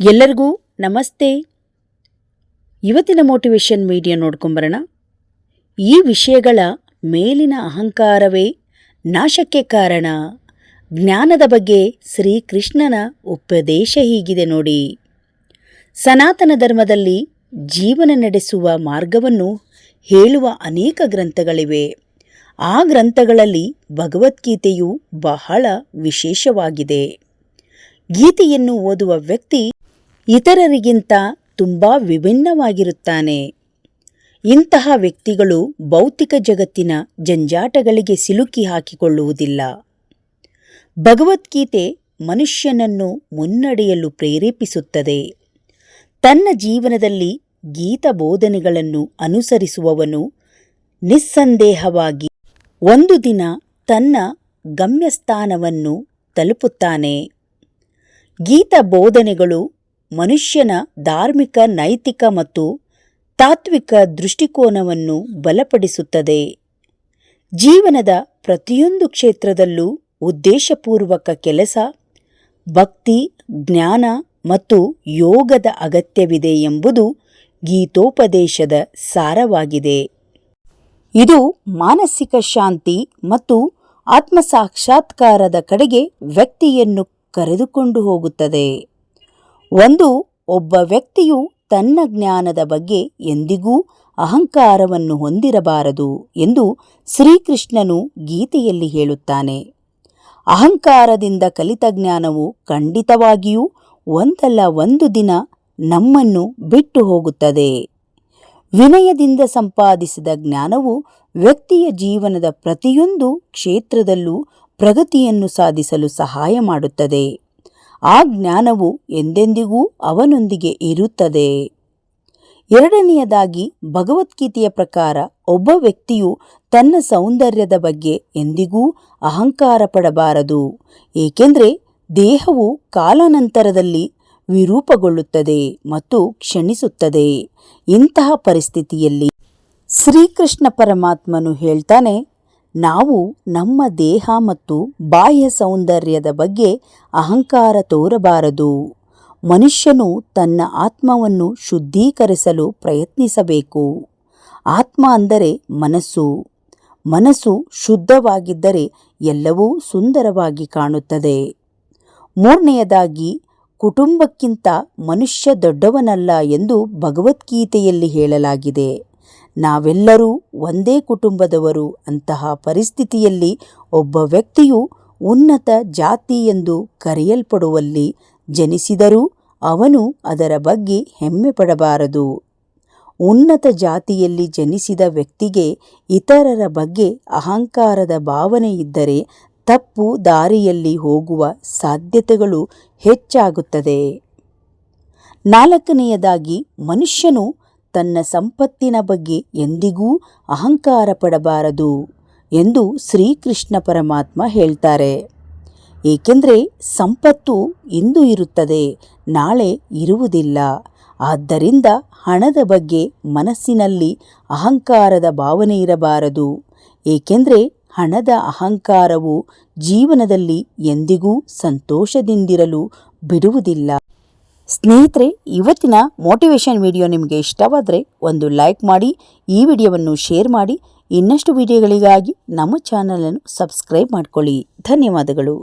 ಎಲ್ಲರಿಗೂ ನಮಸ್ತೆ. ಇವತ್ತಿನ ಮೋಟಿವೇಶನ್ ಮೀಡಿಯಾ ನೋಡ್ಕೊಂಬರೋಣ ಈ ವಿಷಯಗಳ ಮೇಲಿನ ಅಹಂಕಾರವೇ ನಾಶಕ್ಕೆ ಕಾರಣ. ಜ್ಞಾನದ ಬಗ್ಗೆ ಶ್ರೀಕೃಷ್ಣನ ಉಪದೇಶ ಹೀಗಿದೆ ನೋಡಿ. ಸನಾತನ ಧರ್ಮದಲ್ಲಿ ಜೀವನ ನಡೆಸುವ ಮಾರ್ಗವನ್ನು ಹೇಳುವ ಅನೇಕ ಗ್ರಂಥಗಳಿವೆ. ಆ ಗ್ರಂಥಗಳಲ್ಲಿ ಭಗವದ್ಗೀತೆಯು ಬಹಳ ವಿಶೇಷವಾಗಿದೆ. ಗೀತೆಯನ್ನು ಓದುವ ವ್ಯಕ್ತಿ ಇತರರಿಗಿಂತ ತುಂಬ ವಿಭಿನ್ನವಾಗಿರುತ್ತಾನೆ. ಇಂತಹ ವ್ಯಕ್ತಿಗಳು ಭೌತಿಕ ಜಗತ್ತಿನ ಜಂಜಾಟಗಳಿಗೆ ಸಿಲುಕಿ ಹಾಕಿಕೊಳ್ಳುವುದಿಲ್ಲ. ಭಗವದ್ಗೀತೆ ಮನುಷ್ಯನನ್ನು ಮುನ್ನಡೆಯಲು ಪ್ರೇರೇಪಿಸುತ್ತದೆ. ತನ್ನ ಜೀವನದಲ್ಲಿ ಗೀತ ಬೋಧನೆಗಳನ್ನು ಅನುಸರಿಸುವವನು ನಿಸ್ಸಂದೇಹವಾಗಿ ಒಂದು ದಿನ ತನ್ನ ಗಮ್ಯಸ್ಥಾನವನ್ನು ತಲುಪುತ್ತಾನೆ. ಗೀತ ಬೋಧನೆಗಳು ಮನುಷ್ಯನ ಧಾರ್ಮಿಕ, ನೈತಿಕ ಮತ್ತು ತಾತ್ವಿಕ ದೃಷ್ಟಿಕೋನವನ್ನು ಬಲಪಡಿಸುತ್ತದೆ. ಜೀವನದ ಪ್ರತಿಯೊಂದು ಕ್ಷೇತ್ರದಲ್ಲೂ ಉದ್ದೇಶಪೂರ್ವಕ ಕೆಲಸ, ಭಕ್ತಿ, ಜ್ಞಾನ ಮತ್ತು ಯೋಗದ ಅಗತ್ಯವಿದೆ ಎಂಬುದು ಗೀತೋಪದೇಶದ ಸಾರವಾಗಿದೆ. ಇದು ಮಾನಸಿಕ ಶಾಂತಿ ಮತ್ತು ಆತ್ಮಸಾಕ್ಷಾತ್ಕಾರದ ಕಡೆಗೆ ವ್ಯಕ್ತಿಯನ್ನು ಕರೆದುಕೊಂಡು ಹೋಗುತ್ತದೆ. ಒಂದು ಒಬ್ಬ ವ್ಯಕ್ತಿಯು ತನ್ನ ಜ್ಞಾನದ ಬಗ್ಗೆ ಎಂದಿಗೂ ಅಹಂಕಾರವನ್ನು ಹೊಂದಿರಬಾರದು ಎಂದು ಶ್ರೀಕೃಷ್ಣನು ಗೀತೆಯಲ್ಲಿ ಹೇಳುತ್ತಾನೆ. ಅಹಂಕಾರದಿಂದ ಕಲಿತ ಜ್ಞಾನವು ಖಂಡಿತವಾಗಿಯೂ ಒಂದಲ್ಲ ಒಂದು ದಿನ ನಮ್ಮನ್ನು ಬಿಟ್ಟು ಹೋಗುತ್ತದೆ. ವಿನಯದಿಂದ ಸಂಪಾದಿಸಿದ ಜ್ಞಾನವು ವ್ಯಕ್ತಿಯ ಜೀವನದ ಪ್ರತಿಯೊಂದು ಕ್ಷೇತ್ರದಲ್ಲೂ ಪ್ರಗತಿಯನ್ನು ಸಾಧಿಸಲು ಸಹಾಯ ಮಾಡುತ್ತದೆ. ಆ ಜ್ಞಾನವು ಎಂದೆಂದಿಗೂ ಅವನೊಂದಿಗೆ ಇರುತ್ತದೆ. ಎರಡನೆಯದಾಗಿ ಭಗವದ್ಗೀತೆಯ ಪ್ರಕಾರ ಒಬ್ಬ ವ್ಯಕ್ತಿಯು ತನ್ನ ಸೌಂದರ್ಯದ ಬಗ್ಗೆ ಎಂದಿಗೂ ಅಹಂಕಾರ ಪಡಬಾರದು, ಏಕೆಂದರೆ ದೇಹವು ಕಾಲಾನಂತರದಲ್ಲಿ ವಿರೂಪಗೊಳ್ಳುತ್ತದೆ ಮತ್ತು ಕ್ಷಣಿಸುತ್ತದೆ. ಇಂತಹ ಪರಿಸ್ಥಿತಿಯಲ್ಲಿ ಶ್ರೀಕೃಷ್ಣ ಪರಮಾತ್ಮನು ಹೇಳ್ತಾನೆ ನಾವು ನಮ್ಮ ದೇಹ ಮತ್ತು ಬಾಹ್ಯ ಸೌಂದರ್ಯದ ಬಗ್ಗೆ ಅಹಂಕಾರ ತೋರಬಾರದು. ಮನುಷ್ಯನು ತನ್ನ ಆತ್ಮವನ್ನು ಶುದ್ಧೀಕರಿಸಲು ಪ್ರಯತ್ನಿಸಬೇಕು. ಆತ್ಮ ಅಂದರೆ ಮನಸ್ಸು. ಮನಸ್ಸು ಶುದ್ಧವಾಗಿದ್ದರೆ ಎಲ್ಲವೂ ಸುಂದರವಾಗಿ ಕಾಣುತ್ತದೆ. ಮೂರನೆಯದಾಗಿ, ಕುಟುಂಬಕ್ಕಿಂತ ಮನುಷ್ಯ ದೊಡ್ಡವನಲ್ಲ ಎಂದು ಭಗವದ್ಗೀತೆಯಲ್ಲಿ ಹೇಳಲಾಗಿದೆ. ನಾವೆಲ್ಲರೂ ಒಂದೇ ಕುಟುಂಬದವರು ಅಂತಹ ಪರಿಸ್ಥಿತಿಯಲ್ಲಿ ಒಬ್ಬ ವ್ಯಕ್ತಿಯು ಉನ್ನತ ಜಾತಿ ಎಂದು ಕರೆಯಲ್ಪಡುವಲ್ಲಿ ಜನಿಸಿದರೂ ಅವನು ಅದರ ಬಗ್ಗೆ ಹೆಮ್ಮೆ ಪಡಬಾರದು. ಉನ್ನತ ಜಾತಿಯಲ್ಲಿ ಜನಿಸಿದ ವ್ಯಕ್ತಿಗೆ ಇತರರ ಬಗ್ಗೆ ಅಹಂಕಾರದ ಭಾವನೆ ಇದ್ದರೆ ತಪ್ಪು ದಾರಿಯಲ್ಲಿ ಹೋಗುವ ಸಾಧ್ಯತೆಗಳು ಹೆಚ್ಚಾಗುತ್ತದೆ. ನಾಲ್ಕನೆಯದಾಗಿ ಮನುಷ್ಯನು ತನ್ನ ಸಂಪತ್ತಿನ ಬಗ್ಗೆ ಎಂದಿಗೂ ಅಹಂಕಾರ ಪಡಬಾರದು ಎಂದು ಶ್ರೀಕೃಷ್ಣ ಪರಮಾತ್ಮ ಹೇಳ್ತಾರೆ. ಏಕೆಂದರೆ ಸಂಪತ್ತು ಇಂದು ಇರುತ್ತದೆ, ನಾಳೆ ಇರುವುದಿಲ್ಲ. ಆದ್ದರಿಂದ ಹಣದ ಬಗ್ಗೆ ಮನಸ್ಸಿನಲ್ಲಿ ಅಹಂಕಾರದ ಭಾವನೆ ಇರಬಾರದು. ಏಕೆಂದರೆ ಹಣದ ಅಹಂಕಾರವು ಜೀವನದಲ್ಲಿ ಎಂದಿಗೂ ಸಂತೋಷದಿಂದಿರಲು ಬಿಡುವುದಿಲ್ಲ. ಸ್ನೇಹಿತರೆ, ಇವತ್ತಿನ ಮೋಟಿವೇಶನ್ ವಿಡಿಯೋ ನಿಮಗೆ ಇಷ್ಟವಾದರೆ ಒಂದು ಲೈಕ್ ಮಾಡಿ, ಈ ವಿಡಿಯೋವನ್ನು ಶೇರ್ ಮಾಡಿ, ಇನ್ನಷ್ಟು ವಿಡಿಯೋಗಳಿಗಾಗಿ ನಮ್ಮ ಚಾನಲನ್ನು ಸಬ್ಸ್ಕ್ರೈಬ್ ಮಾಡಿಕೊಳ್ಳಿ. ಧನ್ಯವಾದಗಳು.